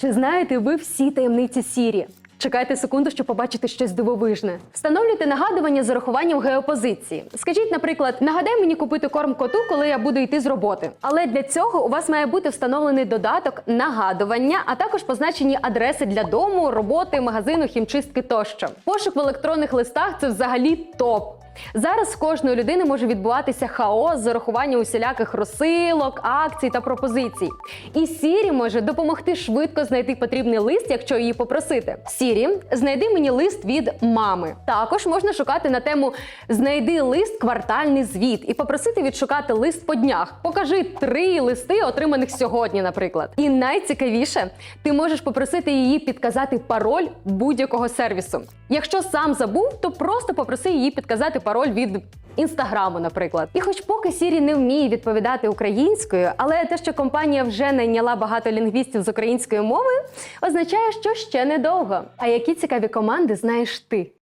Чи знаєте ви всі таємниці Сірі? Чекайте секунду, щоб побачити щось дивовижне. Встановлюйте нагадування з урахуванням геопозиції. Скажіть, наприклад, нагадай мені купити корм коту, коли я буду йти з роботи. Але для цього у вас має бути встановлений додаток нагадування, а також позначені адреси для дому, роботи, магазину, хімчистки тощо. Пошук в електронних листах це взагалі топ. Зараз в кожної людини може відбуватися хаос з урахуванням усіляких розсилок, акцій та пропозицій. І Сірі може допомогти швидко знайти потрібний лист, якщо її попросити. Сірі, знайди мені лист від мами. Також можна шукати на тему Знайди лист квартальний звіт і попросити відшукати лист по днях. Покажи три листи, отриманих сьогодні, наприклад. І найцікавіше, ти можеш попросити її підказати пароль будь-якого сервісу. Якщо сам забув, то просто попроси її підказати пароль від інстаграму, наприклад. І хоч поки Сірі не вміє відповідати українською, але те, що компанія вже найняла багато лінгвістів з української мови, означає, що ще недовго. А які цікаві команди знаєш ти?